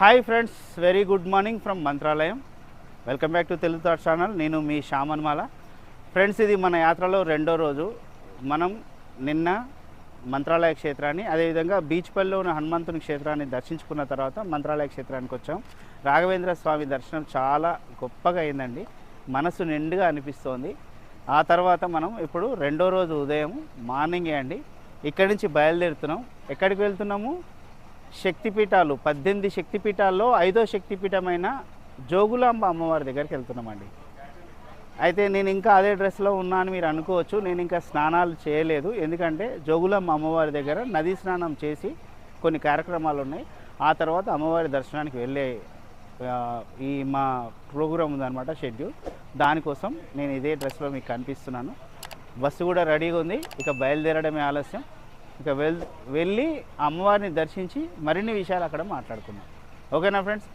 Hi friends very good morning from Mantralayam welcome back to Telugu thought channel నేను మీ శ్యామన్మాల friends ఇది మన యాత్రలో రెండో రోజు. మనం నిన్న మంత్రాలయ క్షేత్రాన్ని అదేవిధంగా బీచ్పల్లిలో ఉన్న హనుమంతుని క్షేత్రాన్ని దర్శించుకున్న తర్వాత మంత్రాలయ క్షేత్రానికి వచ్చాం. రాఘవేంద్ర స్వామి దర్శనం చాలా గొప్పగా అయిందండి. మనసు నిండుగా అనిపిస్తోంది. ఆ తర్వాత మనం ఇప్పుడు రెండో రోజు ఉదయం మార్నింగే అండి. ఇక్కడి నుంచి బయలుదేరుతున్నాం. ఎక్కడికి వెళ్తున్నాము? శక్తిపీఠాలు పద్దెనిమిది శక్తిపీఠాల్లో ఐదో శక్తిపీఠమైన జోగులాంబ అమ్మవారి దగ్గరికి వెళ్తున్నామండి. అయితే నేను ఇంకా అదే డ్రెస్లో ఉన్నాను మీరు అనుకోవచ్చు నేను ఇంకా స్నానాలు చేయలేదు. ఎందుకంటే జోగులాంబ అమ్మవారి దగ్గర నదీ స్నానం చేసి కొన్ని కార్యక్రమాలు ఉన్నాయి. ఆ తర్వాత అమ్మవారి దర్శనానికి వెళ్ళే ఈ మా ప్రోగ్రామ్ ఉందన్నమాట షెడ్యూల్. దానికోసం నేను ఇదే డ్రెస్లో మీకు కనిపిస్తున్నాను. బస్సు కూడా రెడీగా ఉంది. ఇక బయలుదేరడమే ఆలస్యం. ఇక వెల్ వెళ్ళి అమ్మవారిని దర్శించి మరిన్ని విషయాలు అక్కడ మాట్లాడుకున్నాం ఓకేనా ఫ్రెండ్స్?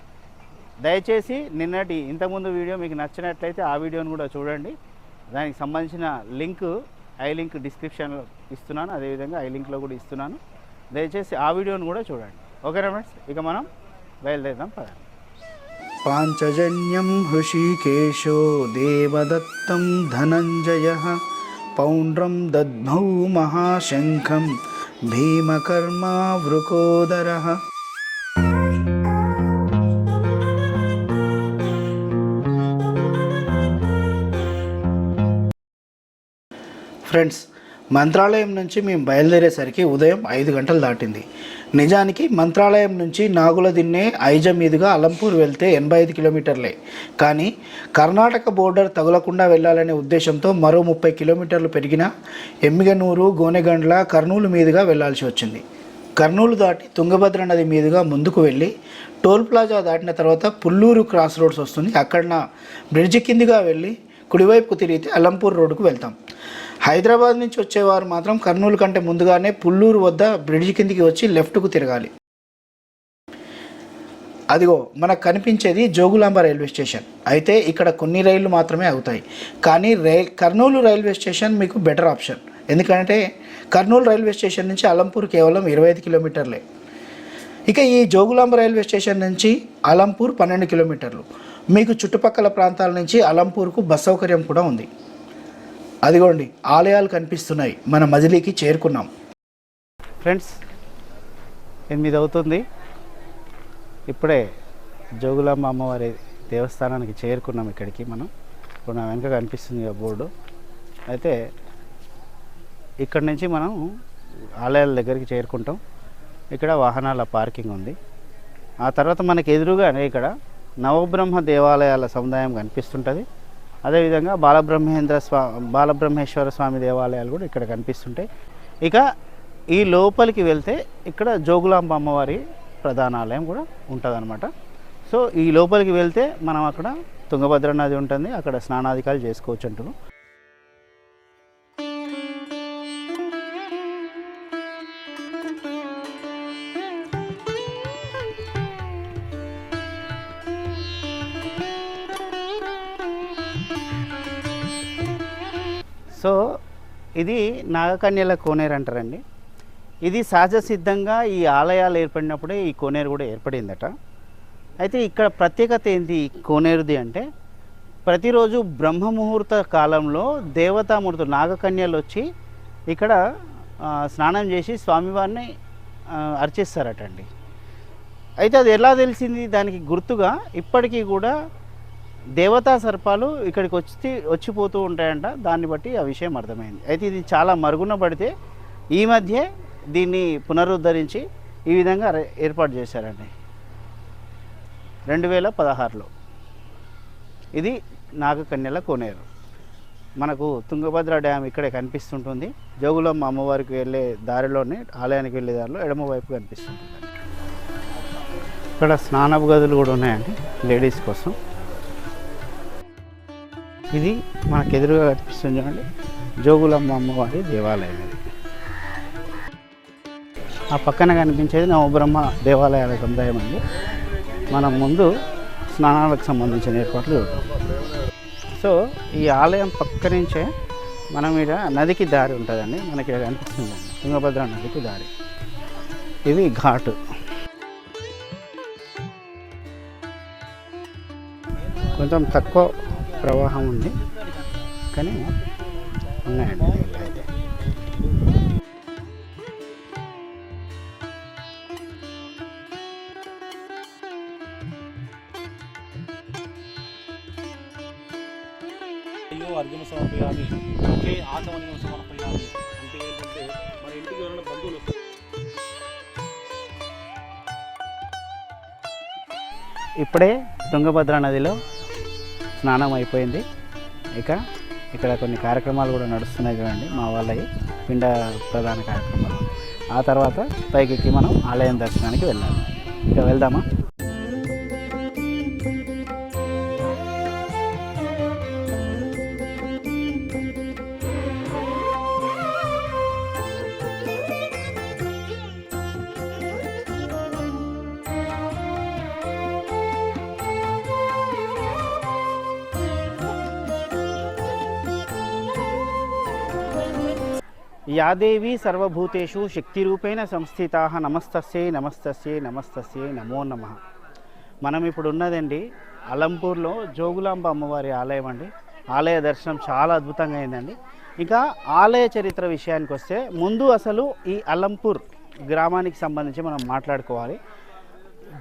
దయచేసి నిన్నటి ఇంతకుముందు వీడియో మీకు నచ్చినట్లయితే ఆ వీడియోను కూడా చూడండి. దానికి సంబంధించిన లింక్ ఐ లింక్ డిస్క్రిప్షన్లో ఇస్తున్నాను. అదేవిధంగా ఐ లింక్లో కూడా ఇస్తున్నాను. దయచేసి ఆ వీడియోను కూడా చూడండి. ఓకేనా ఫ్రెండ్స్? ఇక మనం బయలుదేరుదాం పద పాంచజన్యం హృషికేశో దేవదత్తం ధనంజయ పౌండ్రం దద్భౌ మహాశంఖం భీమకర్మా వృకోదర ఫ్రెండ్స్ మంత్రాలయం నుంచి మేము బయలుదేరేసరికి ఉదయం ఐదు గంటలు దాటింది. నిజానికి మంత్రాలయం నుంచి నాగుల దిన్నే ఐజ మీదుగా అలంపూర్ వెళ్తే ఎనభై ఐదు కిలోమీటర్లే. కానీ కర్ణాటక బోర్డర్ తగులకుండా వెళ్ళాలనే ఉద్దేశంతో మరో ముప్పై కిలోమీటర్లు పెరిగిన ఎమ్మిగనూరు గోనెగండ్ల కర్నూలు మీదుగా వెళ్ళాల్సి వచ్చింది. కర్నూలు దాటి తుంగభద్ర నది మీదుగా ముందుకు వెళ్ళి టోల్ ప్లాజా దాటిన తర్వాత పుల్లూరు క్రాస్ రోడ్స్ వస్తుంది. అక్కడ బ్రిడ్జి కిందిగా వెళ్ళి కుడివైపుకు తిరిగితే అలంపూర్ రోడ్డుకు వెళ్తాం. హైదరాబాద్ నుంచి వచ్చేవారు మాత్రం కర్నూలు కంటే ముందుగానే పుల్లూరు వద్ద బ్రిడ్జి కిందికి వచ్చి లెఫ్ట్కు తిరగాలి. అదిగో మనకు కనిపించేది జోగులాంబ రైల్వే స్టేషన్. అయితే ఇక్కడ కొన్ని రైళ్ళు మాత్రమే అవుతాయి. కానీ రై కర్నూలు రైల్వే స్టేషన్ మీకు బెటర్ ఆప్షన్. ఎందుకంటే కర్నూలు రైల్వే స్టేషన్ నుంచి అలంపూర్ కేవలం ఇరవై ఐదు కిలోమీటర్లే. ఇక ఈ జోగులాంబ రైల్వే స్టేషన్ నుంచి అలంపూర్ పన్నెండు కిలోమీటర్లు. మీకు చుట్టుపక్కల ప్రాంతాల నుంచి అలంపూర్కు బస్ సౌకర్యం కూడా ఉంది. అదిగోండి ఆలయాలు కనిపిస్తున్నాయి. మన మజిలీకి చేరుకున్నాం. ఫ్రెండ్స్ ఎనిమిది అవుతుంది. ఇప్పుడే జోగులాంబ అమ్మవారి దేవస్థానానికి చేరుకున్నాం ఇక్కడికి మనం. ఇప్పుడు నా వెనక కనిపిస్తుంది ఆ బోర్డు. అయితే ఇక్కడ నుంచి మనం ఆలయాల దగ్గరికి చేరుకుంటాం. ఇక్కడ వాహనాల పార్కింగ్ ఉంది. ఆ తర్వాత మనకి ఎదురుగానే ఇక్కడ నవబ్రహ్మ దేవాలయాల సముదాయం కనిపిస్తుంటుంది. అదేవిధంగా బాలబ్రహ్మేంద్ర స్వా బాలబ్రహ్మేశ్వర స్వామి దేవాలయాలు కూడా ఇక్కడ కనిపిస్తుంటాయి. ఇక ఈ లోపలికి వెళ్తే ఇక్కడ జోగులాంబ అమ్మవారి ప్రధాన ఆలయం కూడా ఉంటుందన్నమాట. సో ఈ లోపలికి వెళ్తే మనం అక్కడ తుంగభద్ర నది ఉంటుంది అక్కడ స్నానాధికారులు చేసుకోవచ్చు అంటున్నాం ఇది నాగకన్యల కోనేరు అంటారండి. ఇది సహజ సిద్ధంగా ఈ ఆలయాలు ఏర్పడినప్పుడే ఈ కోనేరు కూడా ఏర్పడిందట. అయితే ఇక్కడ ప్రత్యేకత ఏంటి కోనేరుది అంటే ప్రతిరోజు బ్రహ్మ ముహూర్త కాలంలో దేవతామూర్తులు నాగకన్యలు వచ్చి ఇక్కడ స్నానం చేసి స్వామివారిని అర్చిస్తారటండి. అయితే అది ఎలా తెలిసింది? దానికి గుర్తుగా ఇప్పటికీ కూడా దేవతా సర్పాలు ఇక్కడికి వచ్చి వచ్చిపోతూ ఉంటాయంట. దాన్ని బట్టి ఆ విషయం అర్థమైంది. అయితే ఇది చాలా మరుగున పడితే ఈ మధ్య దీన్ని పునరుద్ధరించి ఈ విధంగా ఏర్పాటు చేశారండి. రెండు వేల పదహారులో. ఇది నాగకన్యల కోనేరు. మనకు తుంగభద్ర డ్యామ్ ఇక్కడే కనిపిస్తుంటుంది. జోగులమ్మ అమ్మవారికి వెళ్ళే దారిలోనే ఆలయానికి వెళ్ళే దారిలో ఎడమ వైపు కనిపిస్తుంటుంది. ఇక్కడ స్నానపు గదులు కూడా ఉన్నాయండి లేడీస్ కోసం. ఇది మనకు ఎదురుగా కనిపిస్తుంది చూడండి. జోగులమ్మ అమ్మవారి దేవాలయం ఇది. ఆ పక్కన కనిపించేది నవబ్రహ్మ దేవాలయాల సముదాయం అండి మనం ముందు స్నానాలకు సంబంధించిన ఏర్పాట్లు చూద్దాం. సో ఈ ఆలయం పక్క నుంచే మనం ఇక్కడ నదికి దారి ఉంటుందండి. మనకి ఇక్కడ కనిపిస్తుంది. తుంగభద్ర నదికి దారి. ఇది ఘాటు. కొంచెం తక్కువ ప్రవాహం ఉంది. కానీ ఉన్నాయండి. అయితే అయ్యో అర్ఘ్యం సమర్పయామి ఓకే ఆచమనీయం సమర్పయామి అంటే ఏంటంటే మన ఇంటికి ఎవరైనా బంధువులు వస్తారు ఇప్పుడే తుంగభద్ర నదిలో స్నానం అయిపోయింది. ఇక ఇక్కడ కొన్ని కార్యక్రమాలు కూడా నడుస్తున్నాయి కదండి మా వాళ్ళవి పిండ ప్రధాన కార్యక్రమాలు. ఆ తర్వాత పైకి మనం ఆలయం దర్శనానికి వెళ్ళాలి. ఇక వెళ్దామా? యాదేవి సర్వభూతేషు శక్తిరూపేణ సంస్థితా నమస్తస్యే నమస్తస్యే నమస్తస్యే నమో నమ. మనం ఇప్పుడు ఉన్నదండి అలంపూర్లో జోగులాంబ అమ్మవారి ఆలయం అండి. ఆలయ దర్శనం చాలా అద్భుతంగా అయిందండి. ఇంకా ఆలయ చరిత్ర విషయానికి వస్తే ముందు అసలు ఈ అలంపూర్ గ్రామానికి సంబంధించి మనం మాట్లాడుకోవాలి.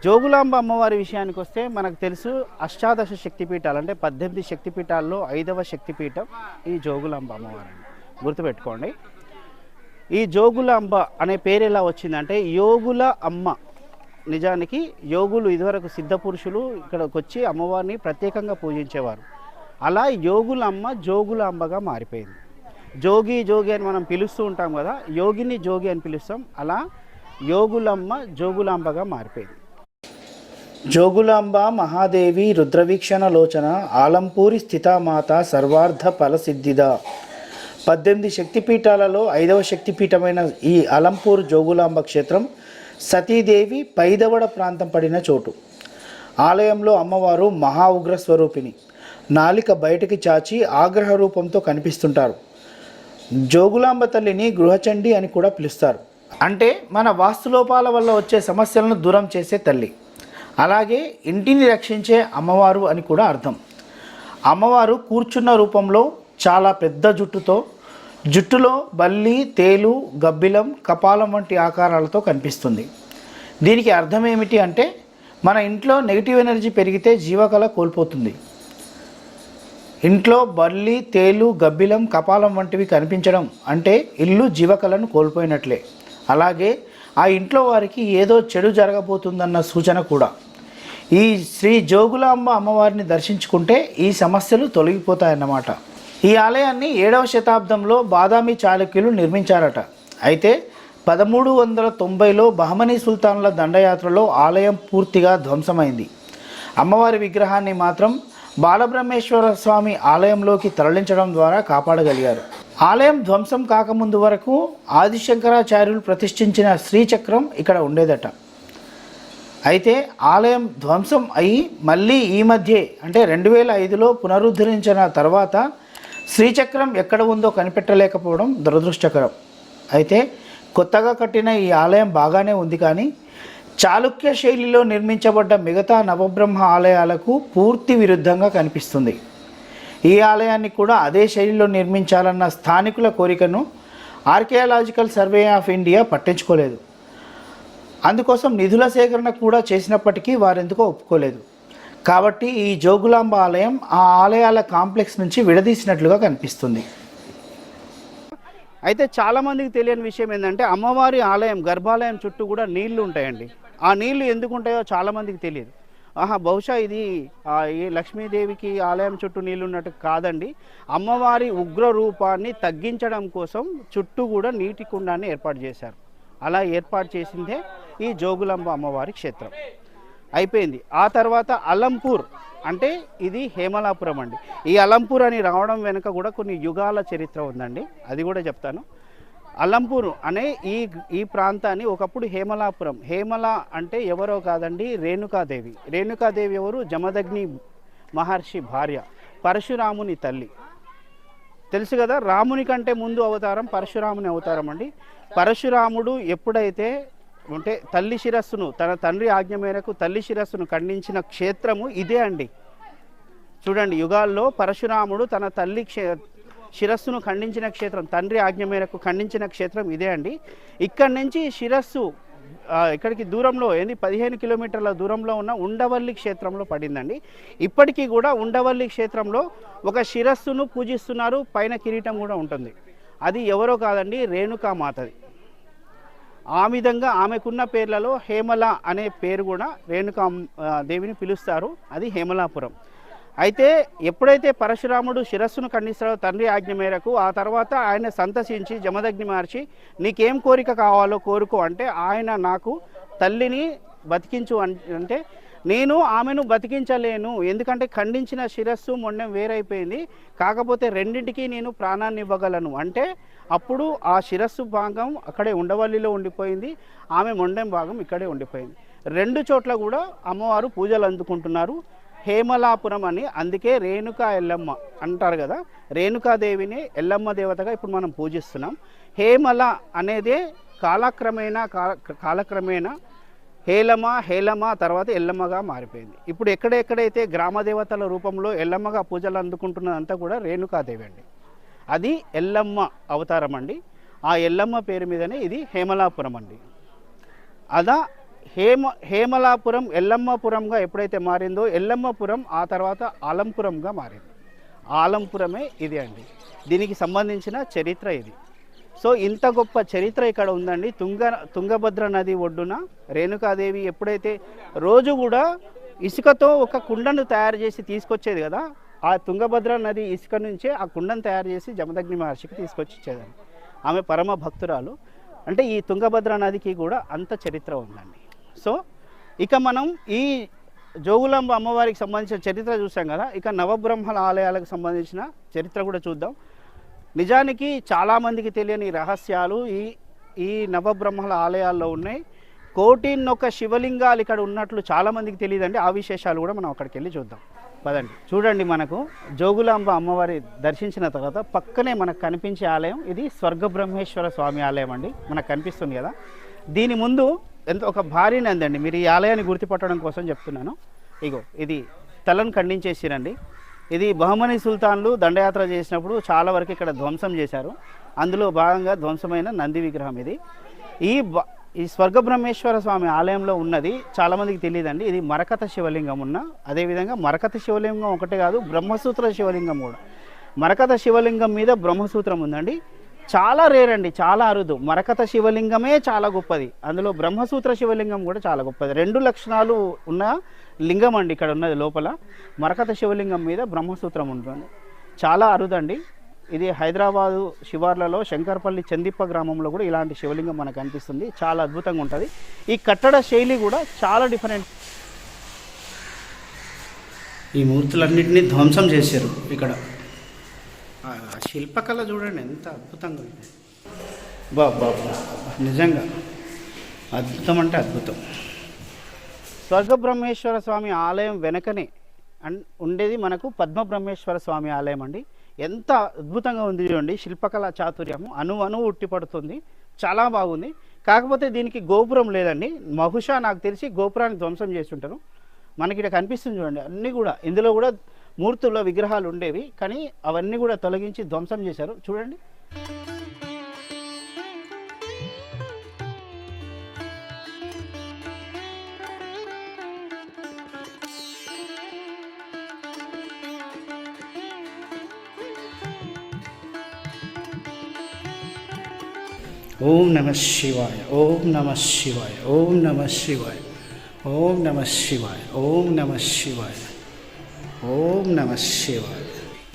జోగులాంబ అమ్మవారి విషయానికి వస్తే మనకు తెలుసు అష్టాదశ శక్తిపీఠాలు అంటే పద్దెనిమిది శక్తిపీఠాల్లో ఐదవ శక్తిపీఠం ఈ జోగులాంబ అమ్మవారు గుర్తుపెట్టుకోండి. ఈ జోగులాంబ అనే పేరు ఎలా వచ్చిందంటే యోగుల అమ్మ. నిజానికి యోగులు ఇదివరకు సిద్ధ పురుషులు ఇక్కడికి వచ్చి అమ్మవారిని ప్రత్యేకంగా పూజించేవారు. అలా యోగులమ్మ జోగులాంబగా మారిపోయింది. జోగి జోగి అని మనం పిలుస్తూ ఉంటాం కదా యోగిని జోగి అని పిలుస్తాం. అలా యోగులమ్మ జోగులాంబగా మారిపోయింది. జోగులాంబ మహాదేవి రుద్రవీక్షణ లోచన ఆలంపూరి స్థితామాత సర్వార్థ ఫలసిద్ధిద. పద్దెనిమిది శక్తిపీఠాలలో ఐదవ శక్తిపీఠమైన ఈ అలంపూర్ జోగులాంబ క్షేత్రం సతీదేవి పైదవడ ప్రాంతం పడిన చోటు. ఆలయంలో అమ్మవారు మహా ఉగ్ర స్వరూపిణి. నాలిక బయటికి చాచి ఆగ్రహ రూపంతో కనిపిస్తుంటారు. జోగులాంబ తల్లిని గృహచండి అని కూడా పిలుస్తారు. అంటే మన వాస్తులోపాల వల్ల వచ్చే సమస్యలను దూరం చేసే తల్లి. అలాగే ఇంటిని రక్షించే అమ్మవారు అని కూడా అర్థం. అమ్మవారు కూర్చున్న రూపంలో చాలా పెద్ద జుట్టుతో జుట్టులో బల్లి తేలు గబ్బిలం కపాలం వంటి ఆకారాలతో కనిపిస్తుంది. దీనికి అర్థం ఏమిటి అంటే మన ఇంట్లో నెగిటివ్ ఎనర్జీ పెరిగితే జీవకళ కోల్పోతుంది. ఇంట్లో బల్లి తేలు గబ్బిలం కపాలం వంటివి కనిపించడం అంటే ఇల్లు జీవకళను కోల్పోయినట్లే. అలాగే ఆ ఇంట్లో వారికి ఏదో చెడు జరగబోతుందన్న సూచన కూడా. ఈ శ్రీ జోగులాంబ అమ్మవారిని దర్శించుకుంటే ఈ సమస్యలు తొలగిపోతాయన్నమాట. ఈ ఆలయాన్ని ఏడవ శతాబ్దంలో బాదామి చాళుక్యులు నిర్మించారట. అయితే పదమూడు వందల తొంభైలో బహమనీ సుల్తాన్ల దండయాత్రలో ఆలయం పూర్తిగా ధ్వంసమైంది. అమ్మవారి విగ్రహాన్ని మాత్రం బాలబ్రహ్మేశ్వర స్వామి ఆలయంలోకి తరలించడం ద్వారా కాపాడగలిగారు. ఆలయం ధ్వంసం కాకముందు వరకు ఆదిశంకరాచార్యులు ప్రతిష్ఠించిన శ్రీచక్రం ఇక్కడ ఉండేదట. అయితే ఆలయం ధ్వంసం అయి మళ్ళీ ఈ మధ్యే అంటే రెండు వేల ఐదులో పునరుద్ధరించిన తర్వాత శ్రీచక్రం ఎక్కడ ఉందో కనిపెట్టలేకపోవడం దురదృష్టకరం. అయితే కొత్తగా కట్టిన ఈ ఆలయం బాగానే ఉంది కానీ చాళుక్య శైలిలో నిర్మించబడ్డ మిగతా నవబ్రహ్మ ఆలయాలకు పూర్తి విరుద్ధంగా కనిపిస్తుంది. ఈ ఆలయాన్ని కూడా అదే శైలిలో నిర్మించాలన్న స్థానికుల కోరికను ఆర్కియాలజికల్ సర్వే ఆఫ్ ఇండియా పట్టించుకోలేదు. అందుకోసం నిధుల సేకరణ కూడా చేసినప్పటికీ వారెందుకో ఒప్పుకోలేదు. కాబట్టి ఈ జోగులాంబ ఆలయం ఆ ఆలయాల కాంప్లెక్స్ నుంచి విడదీసినట్లుగా కనిపిస్తుంది. అయితే చాలామందికి తెలియని విషయం ఏంటంటే అమ్మవారి ఆలయం గర్భాలయం చుట్టూ కూడా నీళ్ళు ఉంటాయండి. ఆ నీళ్ళు ఎందుకు ఉంటాయో చాలామందికి తెలియదు. ఆహా బహుశా ఇది ఈ లక్ష్మీదేవికి ఆలయం చుట్టూ నీళ్ళు ఉన్నట్టు కాదండి. అమ్మవారి ఉగ్ర రూపాన్ని తగ్గించడం కోసం చుట్టూ కూడా నీటి కుండాన్ని ఏర్పాటు చేశారు. అలా ఏర్పాటు చేసిందే ఈ జోగులాంబ అమ్మవారి క్షేత్రం. అయిపోయింది. ఆ తర్వాత అలంపూర్ అంటే ఇది హేమలాపురం అండి. ఈ అలంపూర్ అని రావడం వెనుక కూడా కొన్ని యుగాల చరిత్ర ఉందండి. అది కూడా చెప్తాను. అలంపూర్ అనే ఈ ఈ ప్రాంతాన్ని ఒకప్పుడు హేమలాపురం హేమల అంటే ఎవరో కాదండి రేణుకాదేవి. రేణుకాదేవి ఎవరు? జమదగ్ని మహర్షి భార్య పరశురాముని తల్లి. తెలుసు కదా రాముని కంటే ముందు అవతారం పరశురాముని అవతారం అండి. పరశురాముడు ఎప్పుడైతే అంటే తల్లి శిరస్సును తన తండ్రి ఆజ్ఞ మేరకు తల్లి శిరస్సును ఖండించిన క్షేత్రము ఇదే అండి. చూడండి యుగాల్లో పరశురాముడు తన తల్లి క్షే శిరస్సును ఖండించిన క్షేత్రం తండ్రి ఆజ్ఞ మేరకు ఖండించిన క్షేత్రం ఇదే అండి. ఇక్కడి నుంచి శిరస్సు ఇక్కడికి దూరంలో ఏంది పదిహేను కిలోమీటర్ల దూరంలో ఉన్న ఉండవల్లి క్షేత్రంలో పడిందండి. ఇప్పటికీ కూడా ఉండవల్లి క్షేత్రంలో ఒక శిరస్సును పూజిస్తున్నారు పైన కిరీటం కూడా ఉంటుంది. అది ఎవరో కాదండి రేణుకామాతది ఆ విధంగా ఆమెకున్న పేర్లలో హేమల అనే పేరు కూడా రేణుకా దేవిని పిలుస్తారు. అది హేమలాపురం. అయితే ఎప్పుడైతే పరశురాముడు శిరస్సును ఖండిస్తాడో తండ్రి ఆజ్ఞ మేరకు ఆ తర్వాత ఆయన సంతసించి జమదగ్ని మార్చి నీకేం కోరిక కావాలో కోరుకో అంటే ఆయన నాకు తల్లిని బతికించు అంటే నేను ఆమెను బతికించలేను. ఎందుకంటే ఖండించిన శిరస్సు మొండెం వేరైపోయింది. కాకపోతే రెండింటికి నేను ప్రాణాన్ని ఇవ్వగలను. అంటే అప్పుడు ఆ శిరస్సు భాగం అక్కడే ఉండవల్లిలో ఉండిపోయింది ఆమె మొండెం భాగం ఇక్కడే ఉండిపోయింది. రెండు చోట్ల కూడా అమ్మవారు పూజలు అందుకుంటున్నారు. హేమలాపురం అని అందుకే రేణుకా ఎల్లమ్మ అంటారు కదా రేణుకాదేవిని ఎల్లమ్మ దేవతగా ఇప్పుడు మనం పూజిస్తున్నాం. హేమల అనేదే కాలక్రమేణా కాల కాలక్రమేణా హేలమ హేలమ తర్వాత ఎల్లమ్మగా మారిపోయింది. ఇప్పుడు ఎక్కడెక్కడైతే గ్రామ దేవతల రూపంలో ఎల్లమ్మగా పూజలు అందుకుంటున్నదంతా కూడా రేణుకాదేవి అండి. అది ఎల్లమ్మ అవతారం అండి. ఆ ఎల్లమ్మ పేరు మీదనే ఇది హేమలాపురం అండి. అదా హేమ హేమలాపురం ఎల్లమ్మపురంగా ఎప్పుడైతే మారిందో ఎల్లమ్మపురం ఆ తర్వాత ఆలంపురంగా మారింది. ఆలంపురమే ఇది అండి. దీనికి సంబంధించిన చరిత్ర ఇది. సో ఇంత గొప్ప చరిత్ర ఇక్కడ ఉందండి. తుంగ తుంగభద్ర నది ఒడ్డున రేణుకాదేవి ఎప్పుడైతే రోజు కూడా ఇసుకతో ఒక కుండను తయారు చేసి తీసుకొచ్చేది కదా ఆ తుంగభద్ర నది ఇసుక నుంచే ఆ కుండను తయారు చేసి జమదగ్ని మహర్షికి తీసుకొచ్చి ఇచ్చేదండి ఆమె పరమ భక్తురాలు. అంటే ఈ తుంగభద్ర నదికి కూడా అంత చరిత్ర ఉందండి. సో ఇక మనం ఈ జోగులాంబ అమ్మవారికి సంబంధించిన చరిత్ర చూసాం కదా ఇక నవబ్రహ్మల ఆలయాలకు సంబంధించిన చరిత్ర కూడా చూద్దాం. నిజానికి చాలామందికి తెలియని రహస్యాలు ఈ ఈ నవబ్రహ్మల ఆలయాల్లో ఉన్నాయి. కోటిన్నొక శివలింగాలు ఇక్కడ ఉన్నట్లు చాలామందికి తెలియదండి. ఆ విశేషాలు కూడా మనం అక్కడికి వెళ్ళి చూద్దాం. పదండి. చూడండి మనకు జోగులాంబ అమ్మవారి దర్శించిన తర్వాత పక్కనే మనకు కనిపించే ఆలయం ఇది స్వర్గబ్రహ్మేశ్వర స్వామి ఆలయం అండి. మనకు కనిపిస్తుంది కదా. దీని ముందు ఎంత ఒక భారీ నంది అండి మీరు ఈ ఆలయాన్ని గుర్తుపట్టడం కోసం చెప్తున్నాను. ఇగో ఇది తలను ఖండించేసిరండి. ఇది బహుమని సుల్తాన్లు దండయాత్ర చేసినప్పుడు చాలా వరకు ఇక్కడ ధ్వంసం చేశారు. అందులో భాగంగా ధ్వంసమైన నంది విగ్రహం ఇది. ఈ బ- ఈ స్వర్గబ్రహ్మేశ్వర స్వామి ఆలయంలో ఉన్నది చాలామందికి తెలియదండి. ఇది మరకత శివలింగం ఉన్న అదేవిధంగా మరకత శివలింగం ఒకటే కాదు బ్రహ్మసూత్ర శివలింగం కూడా. మరకత శివలింగం మీద బ్రహ్మసూత్రం ఉందండి. చాలా రేర్ అండి చాలా అరుదు. మరకత శివలింగమే చాలా గొప్పది. అందులో బ్రహ్మసూత్ర శివలింగం కూడా చాలా గొప్పది. రెండు లక్షణాలు ఉన్న లింగం అండి ఇక్కడ ఉన్నది లోపల. మరకత శివలింగం మీద బ్రహ్మసూత్రం ఉంటుంది. చాలా అరుదండి. ఇది హైదరాబాదు శివార్లలో శంకర్పల్లి చందిప్ప గ్రామంలో కూడా ఇలాంటి శివలింగం మనకు కనిపిస్తుంది చాలా అద్భుతంగా ఉంటుంది. ఈ కట్టడ శైలి కూడా చాలా డిఫరెంట్. ఈ మూర్తులన్నింటినీ ధ్వంసం చేశారు ఇక్కడ. శిల్పకళ చూడండి ఎంత అద్భుతంగా ఉంది. బా బా బా. నిజంగా అద్భుతం అంటే అద్భుతం. స్వర్గబ్రహ్మేశ్వర స్వామి ఆలయం వెనకనే ఉండేది మనకు పద్మబ్రహ్మేశ్వర స్వామి ఆలయం అండి. ఎంత అద్భుతంగా ఉంది చూడండి. శిల్పకళ చాతుర్యము. అణు అణువు ఉట్టిపడుతుంది చాలా బాగుంది. కాకపోతే దీనికి గోపురం లేదండి. బహుశా నాకు తెలిసి గోపురాన్ని ధ్వంసం చేసి మనకి ఇక్కడ కనిపిస్తుంది చూడండి. అన్నీ కూడా ఇందులో కూడా మూర్తుల్లో విగ్రహాలు ఉండేవి. కానీ అవన్నీ కూడా తొలగించి ధ్వంసం చేశారు. చూడండి. ఓం నమ శివాయ ఓం నమ శివాయ ఓం నమ శివాయ ఓం నమ శివాయ ఓం నమ శివాయ ఓం నమ శివాయ.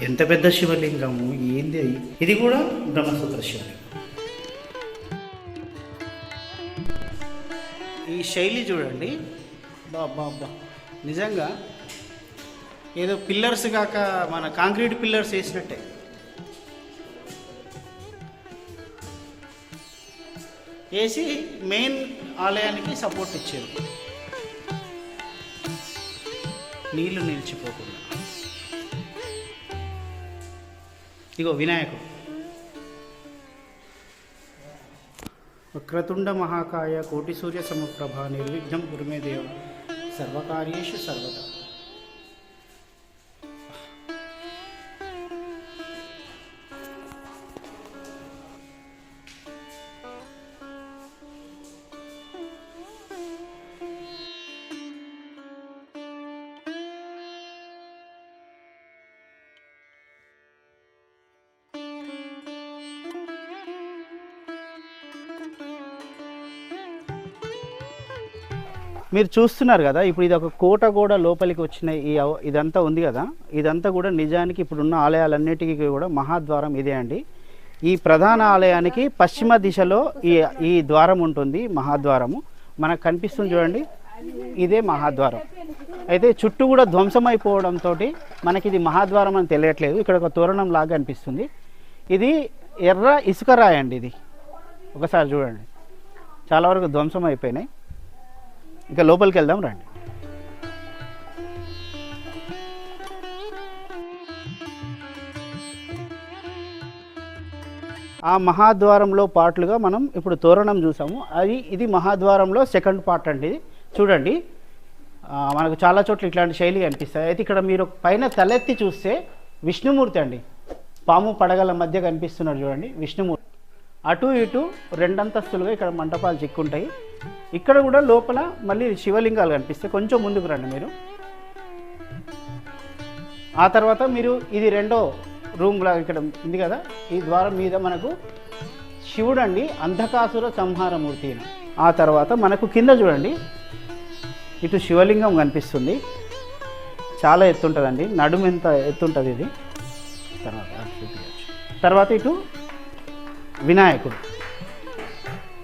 ఎంత పెద్ద శివలింగము ఏంది ఇది కూడా బ్రహ్మసూత్ర శివలింగం. ఈ శైలి చూడండి. బాబా బా నిజంగా ఏదో పిల్లర్స్ కాక మన కాంక్రీట్ పిల్లర్స్ వేసినట్టే. వేసి మెయిన్ ఆలయానికి సపోర్ట్ ఇచ్చారు. నీళ్ళు నిలిచిపోకుండా. ఇగో వినాయకుడు వక్రతుండ మహాకాయ కోటి సూర్య సమప్రభ నిర్విఘ్నం గురుమే దేవ. సర్వకార్యేషు సర్వదా. మీరు చూస్తున్నారు కదా ఇప్పుడు ఇది ఒక కోట కూడా లోపలికి వచ్చిన ఈ ఇదంతా ఉంది కదా ఇదంతా కూడా నిజానికి ఇప్పుడున్న ఆలయాలన్నిటికీ కూడా మహాద్వారం ఇదే అండి. ఈ ప్రధాన ఆలయానికి పశ్చిమ దిశలో ఈ ఈ ద్వారం ఉంటుంది మహాద్వారము. మనకు కనిపిస్తుంది చూడండి ఇదే మహాద్వారం. అయితే చుట్టూ కూడా ధ్వంసమైపోవడంతో మనకి ఇది మహాద్వారం అని తెలియట్లేదు. ఇక్కడ ఒక తోరణం లాగా అనిపిస్తుంది. ఇది ఎర్ర ఇసుక అండి ఇది. ఒకసారి చూడండి. చాలా వరకు ధ్వంసం అయిపోయినాయి ఇంకా లోపలికి వెళ్దాం రండి. ఆ మహాద్వారంలో పార్ట్లుగా మనం ఇప్పుడు తోరణం చూసాము. అది ఇది మహాద్వారంలో సెకండ్ పార్ట్ అండి. చూడండి. మనకు చాలా చోట్ల ఇట్లాంటి శైలి కనిపిస్తాయి. అయితే ఇక్కడ మీరు పైన తలెత్తి చూస్తే విష్ణుమూర్తి అండి. పాము పడగల మధ్య కనిపిస్తున్నారు చూడండి. విష్ణుమూర్తి. అటు ఇటు రెండంతస్తులుగా ఇక్కడ మంటపాలు చిక్కుంటాయి. ఇక్కడ కూడా లోపల మళ్ళీ శివలింగాలు కనిపిస్తాయి కొంచెం ముందుకు రండి మీరు. ఆ తర్వాత మీరు ఇది రెండో రూమ్ లాగా ఇక్కడ ఉంది కదా ఈ ద్వారం మీద మనకు శివుడు అండి అంధకాసుర సంహారమూర్తి ఆ తర్వాత మనకు కింద చూడండి ఇటు శివలింగం కనిపిస్తుంది. చాలా ఎత్తుంటుందండి నడుము ఎంత ఎత్తుంటుంది ఇది? తర్వాత తర్వాత ఇటు వినాయకుడు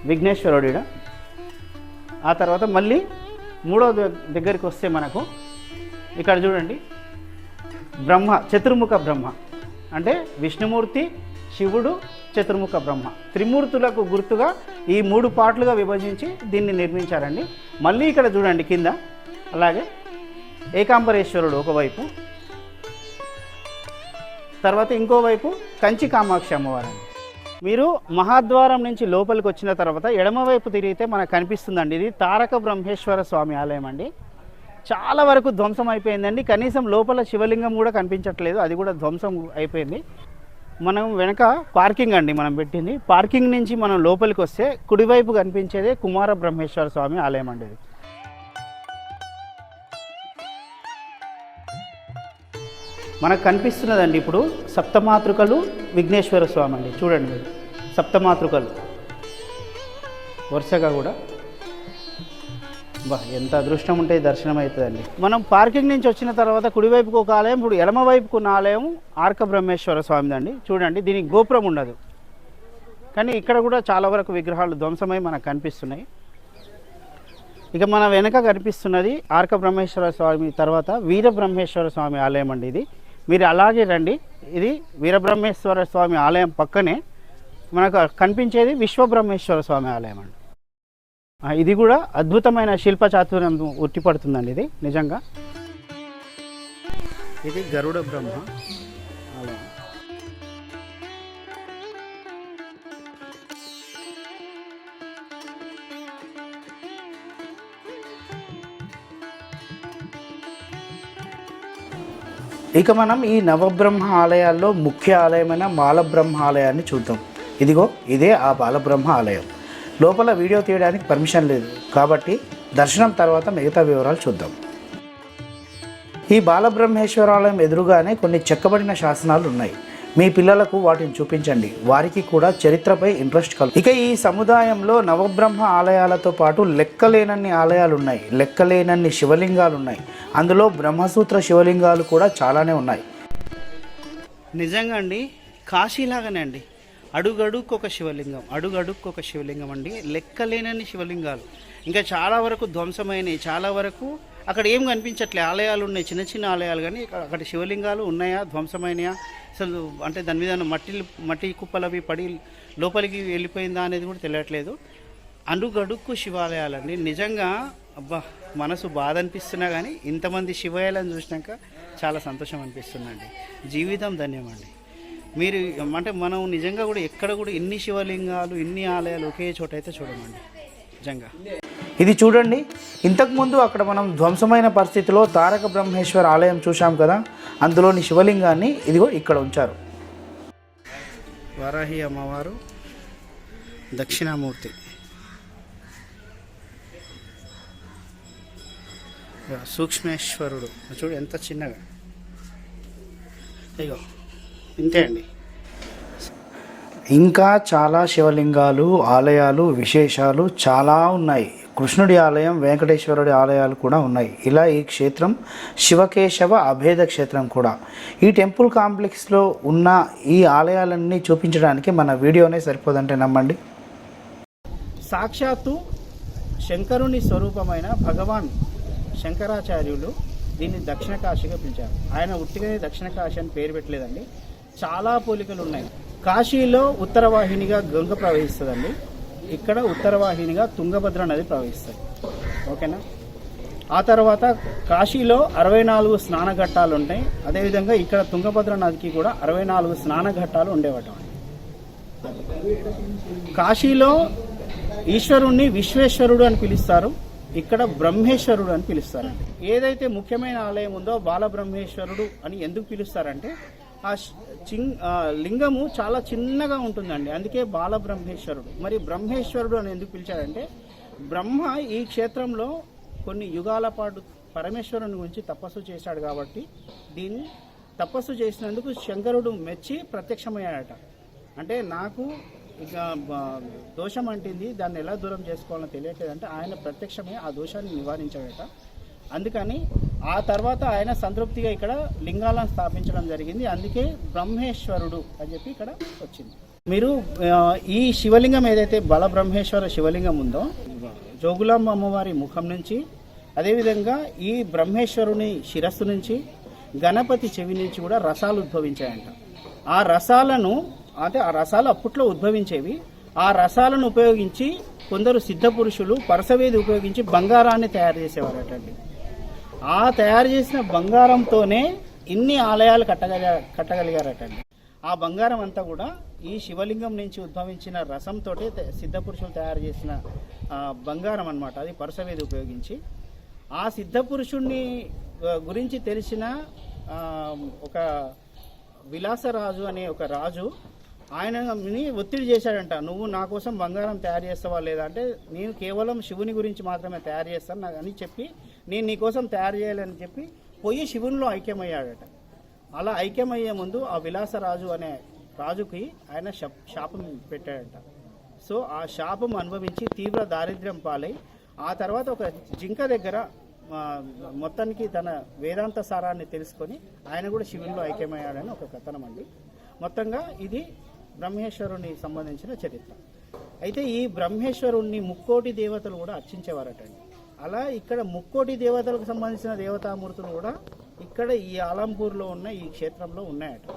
విఘ్నేశ్వరుడు ఈడ. ఆ తర్వాత మళ్ళీ మూడో దగ్గరికి వస్తే మనకు ఇక్కడ చూడండి. బ్రహ్మ చతుర్ముఖ బ్రహ్మ. అంటే విష్ణుమూర్తి శివుడు చతుర్ముఖ బ్రహ్మ. త్రిమూర్తులకు గుర్తుగా ఈ మూడు పాటలుగా విభజించి దీన్ని నిర్మించారండి. మళ్ళీ ఇక్కడ చూడండి కింద. అలాగే ఏకాంబరేశ్వరుడు ఒకవైపు. తర్వాత ఇంకోవైపు కంచి కామాక్షి అమ్మవారండి మీరు మహాద్వారం నుంచి లోపలికి వచ్చిన తర్వాత ఎడమవైపు తిరిగితే మనకు కనిపిస్తుందండి. ఇది తారక బ్రహ్మేశ్వర స్వామి ఆలయం అండి. చాలా వరకు ధ్వంసం అయిపోయిందండి. కనీసం లోపల శివలింగం కూడా కనిపించట్లేదు. అది కూడా ధ్వంసం అయిపోయింది. మనం వెనక పార్కింగ్ అండి మనం పెట్టింది. పార్కింగ్ నుంచి మనం లోపలికి వస్తే కుడివైపు కనిపించేదే కుమార బ్రహ్మేశ్వర స్వామి ఆలయం అండి ఇది. మనకు కనిపిస్తున్నదండి ఇప్పుడు సప్తమాతృకలు విఘ్నేశ్వర స్వామి అండి. చూడండి మీరు. సప్తమాతృకలు. వరుసగా కూడా. బా ఎంత అదృష్టం ఉంటే దర్శనం అవుతుందండి. మనం పార్కింగ్ నుంచి వచ్చిన తర్వాత కుడివైపుకు ఒక ఆలయం ఇప్పుడు ఎడమవైపుకు ఉన్న ఆలయం ఆర్క బ్రహ్మేశ్వర స్వామిదండి చూడండి దీనికి గోపురం ఉండదు. కానీ ఇక్కడ కూడా చాలా వరకు విగ్రహాలు ధ్వంసమై మనకు కనిపిస్తున్నాయి. ఇక మన వెనక కనిపిస్తున్నది ఆర్క బ్రహ్మేశ్వర స్వామి తర్వాత వీర బ్రహ్మేశ్వర స్వామి ఆలయం అండి ఇది. మీరు అలాగే రండి. ఇది వీరబ్రహ్మేశ్వర స్వామి ఆలయం పక్కనే మనకు కనిపించేది విశ్వబ్రహ్మేశ్వర స్వామి ఆలయం అండి. ఇది కూడా అద్భుతమైన శిల్ప చాతుర్యం ఉట్టిపడుతుందండి ఇది నిజంగా. ఇది గరుడ బ్రహ్మ. ఇక మనం ఈ నవబ్రహ్మ ఆలయాల్లో ముఖ్య ఆలయమైన బాలబ్రహ్మ ఆలయాన్ని చూద్దాం. ఇదిగో ఇదే ఆ బాలబ్రహ్మ ఆలయం లోపల వీడియో తీయడానికి పర్మిషన్ లేదు. కాబట్టి దర్శనం తర్వాత మిగతా వివరాలు చూద్దాం. ఈ బాలబ్రహ్మేశ్వర ఆలయం ఎదురుగానే కొన్ని చెక్కబడిన శాసనాలు ఉన్నాయి. మీ పిల్లలకు వాటిని చూపించండి. వారికి కూడా చరిత్రపై ఇంట్రెస్ట్ కలు. ఇక ఈ సముదాయంలో నవబ్రహ్మ ఆలయాలతో పాటు లెక్కలేనన్ని ఆలయాలు ఉన్నాయి లెక్కలేనన్ని శివలింగాలు ఉన్నాయి అందులో బ్రహ్మసూత్ర శివలింగాలు కూడా చాలానే ఉన్నాయి. నిజంగా అండి కాశీలాగానే అండి. అడుగడుక్కు ఒక శివలింగం అడుగడుక్కు ఒక శివలింగం అండి. లెక్కలేనన్ని శివలింగాలు. ఇంకా చాలా వరకు ధ్వంసమైనవి చాలా వరకు అక్కడ ఏం కనిపించట్లే. ఆలయాలు ఉన్నాయి చిన్న చిన్న ఆలయాలు కానీ అక్కడ శివలింగాలు ఉన్నాయా ధ్వంసమైనయా? అసలు అంటే దాని మీద మట్టి మట్టి కుప్పలు అవి పడి లోపలికి వెళ్ళిపోయిందా అనేది కూడా తెలియట్లేదు. అడుగడుక్కు శివాలయాలండి. నిజంగా అబ్బా మనసు బాధ అనిపిస్తున్నా కానీ ఇంతమంది శివాలయాలను చూసినాక చాలా సంతోషం అనిపిస్తుందండి. జీవితం ధన్యమండి మీరు అంటే మనం నిజంగా కూడా ఎక్కడ కూడా ఇన్ని శివలింగాలు ఇన్ని ఆలయాలు ఒకే చోట అయితే చూడమండి. నిజంగా. ఇది చూడండి. ఇంతకుముందు అక్కడ మనం ధ్వంసమైన పరిస్థితిలో తారక బ్రహ్మేశ్వర ఆలయం చూశాం కదా అందులోని శివలింగాన్ని ఇదిగో ఇక్కడ ఉంచారు. వారాహి అమ్మవారు దక్షిణామూర్తి. సూక్ష్మేశ్వరుడు. చూడు ఎంత చిన్నగా. ఇగో ఇంతే అండి. ఇంకా చాలా శివలింగాలు ఆలయాలు విశేషాలు చాలా ఉన్నాయి. కృష్ణుడి ఆలయం వెంకటేశ్వరుడి ఆలయాలు కూడా ఉన్నాయి. ఇలా ఈ క్షేత్రం శివకేశవ అభేద క్షేత్రం కూడా. ఈ టెంపుల్ కాంప్లెక్స్లో ఉన్న ఈ ఆలయాలన్నీ చూపించడానికి మన వీడియోనే సరిపోదంటే నమ్మండి. సాక్షాత్తు శంకరుని స్వరూపమైన భగవాన్ శంకరాచార్యులు దీన్ని దక్షిణ కాశీగా పిలిచారు. ఆయన ఉట్టిగానే దక్షిణ కాశీ అని పేరు పెట్టలేదండి. చాలా పోలికలు ఉన్నాయి. కాశీలో ఉత్తరవాహినిగా గంగ ప్రవహిస్తుందండి. ఇక్కడ ఉత్తర వాహినిగా తుంగభద్ర నది ప్రవహిస్తుంది ఓకేనా? ఆ తర్వాత కాశీలో అరవై నాలుగు స్నానఘట్టాలు ఉంటాయి. అదేవిధంగా ఇక్కడ తుంగభద్ర నదికి కూడా అరవై నాలుగు స్నానఘట్టాలు ఉండేవట. కాశీలో ఈశ్వరుణ్ణి విశ్వేశ్వరుడు అని పిలుస్తారు. ఇక్కడ బ్రహ్మేశ్వరుడు అని పిలుస్తారు ఏదైతే ముఖ్యమైన ఆలయం ఉందో బాలబ్రహ్మేశ్వరుడు అని ఎందుకు పిలుస్తారంటే ఆ చింగ్ ఆ లింగము చాలా చిన్నగా ఉంటుందండి. అందుకే బాలబ్రహ్మేశ్వరుడు. మరి బ్రహ్మేశ్వరుడు అని ఎందుకు పిలిచారంటే బ్రహ్మ ఈ క్షేత్రంలో కొన్ని యుగాల పాటు పరమేశ్వరుని గురించి తపస్సు చేశాడు కాబట్టి దీన్ని తపస్సు చేసినందుకు శంకరుడు మెచ్చి ప్రత్యక్షమయ్యాడట. అంటే నాకు ఇక దోషం అంటింది దాన్ని ఎలా దూరం చేసుకోవాలో తెలియట్లేదంటే ఆయన ప్రత్యక్షమే ఆ దోషాన్ని నివారించాడట. అందుకని ఆ తర్వాత ఆయన సంతృప్తిగా ఇక్కడ లింగాలను స్థాపించడం జరిగింది. అందుకే బ్రహ్మేశ్వరుడు అని చెప్పి ఇక్కడ వచ్చింది. మీరు ఈ శివలింగం ఏదైతే బల బ్రహ్మేశ్వర శివలింగం ఉందో జోగులాంబ అమ్మవారి ముఖం నుంచి అదేవిధంగా ఈ బ్రహ్మేశ్వరుని శిరస్సు నుంచి గణపతి చెవి నుంచి కూడా రసాలు ఉద్భవించాయంట. ఆ రసాలను అంటే ఆ రసాలు అప్పట్లో ఉద్భవించేవి. ఆ రసాలను ఉపయోగించి కొందరు సిద్ధ పురుషులు పరసవేది ఉపయోగించి బంగారాన్ని తయారు చేసేవారటండి. ఆ తయారు చేసిన బంగారంతోనే ఇన్ని ఆలయాలు కట్టగలిగా కట్టగలిగారటండి. ఆ బంగారం అంతా కూడా ఈ శివలింగం నుంచి ఉద్భవించిన రసంతో సిద్ధపురుషులు తయారు చేసిన బంగారం అన్నమాట. అది పరసవేది ఉపయోగించి. ఆ సిద్ధ పురుషుణ్ణి గురించి తెలిసిన ఒక విలాసరాజు అనే ఒక రాజు ఆయనని ఒత్తిడి చేశాడంట. నువ్వు నా కోసం బంగారం తయారు చేస్తావా లేదా? అంటే నేను కేవలం శివుని గురించి మాత్రమే తయారు చేస్తాను నాకు అని చెప్పి నేను నీ కోసం తయారు చేయాలని చెప్పి పోయి శివునిలో ఐక్యమయ్యాడట. అలా ఐక్యమయ్యే ముందు ఆ విలాసరాజు అనే రాజుకి ఆయన శాపం పెట్టాడట. సో ఆ శాపం అనుభవించి తీవ్ర దారిద్ర్యం పాలై ఆ తర్వాత ఒక జింక దగ్గర మొత్తానికి తన వేదాంత సారాన్ని తెలుసుకొని ఆయన కూడా శివునిలో ఐక్యమయ్యాడని ఒక కథనం అండి. మొత్తంగా ఇది బ్రహ్మేశ్వరుని సంబంధించిన చరిత్ర. అయితే ఈ బ్రహ్మేశ్వరుణ్ణి ముక్కోటి దేవతలు కూడా అర్చించేవారటండి. అలా ఇక్కడ ముక్కోటి దేవతలకు సంబంధించిన దేవతామూర్తులు కూడా ఇక్కడ ఈ ఆలంపూర్లో ఉన్న ఈ క్షేత్రంలో ఉన్నాయట.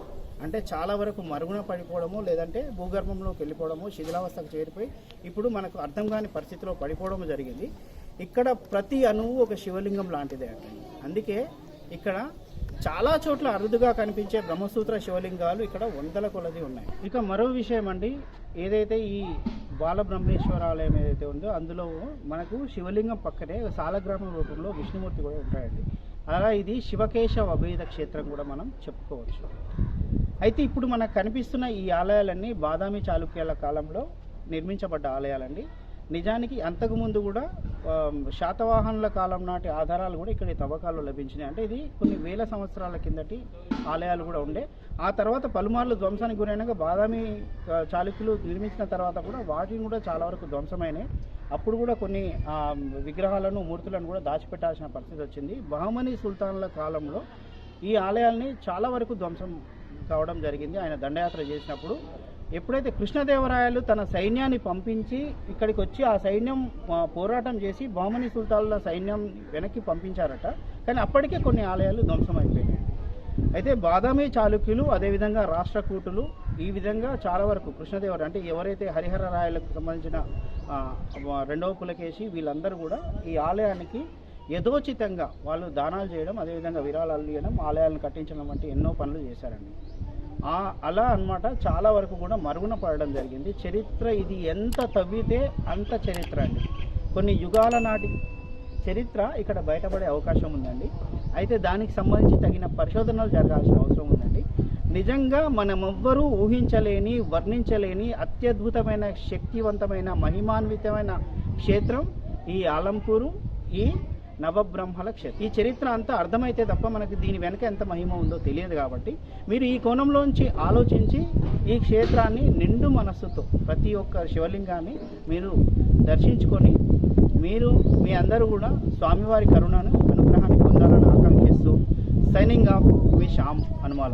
అంటే చాలా వరకు మరుగున పడిపోవడము లేదంటే భూగర్భంలోకి వెళ్ళిపోవడము శిథిలావస్థకు చేరిపోయి ఇప్పుడు మనకు అర్థం కాని పరిస్థితిలో పడిపోవడం జరిగింది. ఇక్కడ ప్రతి అణువు ఒక శివలింగం లాంటిదే అంట అందుకే ఇక్కడ చాలా చోట్ల అరుదుగా కనిపించే బ్రహ్మసూత్ర శివలింగాలు ఇక్కడ వందల కొలది ఉన్నాయి. ఇక మరో విషయం అండి ఏదైతే ఈ బాలబ్రహ్మేశ్వర ఆలయం ఏదైతే ఉందో అందులో మనకు శివలింగం పక్కనే సాలగ్రామ రూపంలో విష్ణుమూర్తి కూడా ఉంటాయండి. అలా ఇది శివకేశవ అభేద క్షేత్రం కూడా మనం చెప్పుకోవచ్చు. అయితే ఇప్పుడు మనకు కనిపిస్తున్న ఈ ఆలయాలన్నీ బాదామి చాళుక్యాల కాలంలో నిర్మించబడ్డ ఆలయాలండి. నిజానికి అంతకుముందు కూడా శాతవాహనుల కాలం నాటి ఆధారాలు కూడా ఇక్కడ ఈ తవ్వకాల్లో లభించినాయి. అంటే ఇది కొన్ని వేల సంవత్సరాల కిందటి ఆలయాలు కూడా ఉండే. ఆ తర్వాత పలుమార్లు ధ్వంసానికి గురైనాక బాదామి చాళుక్యులు నిర్మించిన తర్వాత కూడా వాటిని కూడా చాలా వరకు ధ్వంసమైనాయి. అప్పుడు కూడా కొన్ని విగ్రహాలను మూర్తులను కూడా దాచిపెట్టాల్సిన పరిస్థితి వచ్చింది. బహమనీ సుల్తాన్ల కాలంలో ఈ ఆలయాల్ని చాలా వరకు ధ్వంసం కావడం జరిగింది. ఆయన దండయాత్ర చేసినప్పుడు ఎప్పుడైతే కృష్ణదేవరాయలు తన సైన్యాన్ని పంపించి ఇక్కడికి వచ్చి ఆ సైన్యం పోరాటం చేసి బహమనీ సుల్తాన్ల సైన్యం వెనక్కి పంపించారట. కానీ అప్పటికే కొన్ని ఆలయాలు ధ్వంసమైపోయినాయి. అయితే బాదామి చాళుక్యులు అదేవిధంగా రాష్ట్రకూటులు ఈ విధంగా చాలా వరకు కృష్ణదేవరాయ అంటే ఎవరైతే హరిహర రాయలకు సంబంధించిన రెండవ పులకేసి వీళ్ళందరూ కూడా ఈ ఆలయానికి యథోచితంగా వాళ్ళు దానాలు చేయడం అదేవిధంగా విరాళాలు ఇవ్వడం ఆలయాలను కట్టించడం వంటి ఎన్నో పనులు చేశారండి. అలా అన్నమాట. చాలా వరకు కూడా మరుగున పడడం జరిగింది. చరిత్ర ఇది ఎంత తవ్వితే అంత చరిత్ర అండి. కొన్ని యుగాల నాటి చరిత్ర ఇక్కడ బయటపడే అవకాశం ఉందండి. అయితే దానికి సంబంధించి తగిన పరిశోధనలు జరగాల్సిన అవసరం ఉందండి. నిజంగా మనమెవ్వరూ ఊహించలేని వర్ణించలేని అత్యద్భుతమైన శక్తివంతమైన మహిమాన్వితమైన క్షేత్రం ఈ ఆలంపూరు ఈ నవబ్రహ్మల క్షేత్రం ఈ చరిత్ర అంతా అర్థమైతే తప్ప మనకి దీని వెనక ఎంత మహిమ ఉందో తెలియదు కాబట్టి మీరు ఈ కోణంలోంచి ఆలోచించి ఈ క్షేత్రాన్ని నిండు మనస్సుతో ప్రతి ఒక్క శివలింగాన్ని మీరు దర్శించుకొని మీరు మీ అందరూ కూడా స్వామివారి కరుణను అనుగ్రహాన్ని పొందాలని ఆకాంక్షిస్తూ సైనింగ్ ఆఫ్ మీ శ్యామ్ హనుమాల.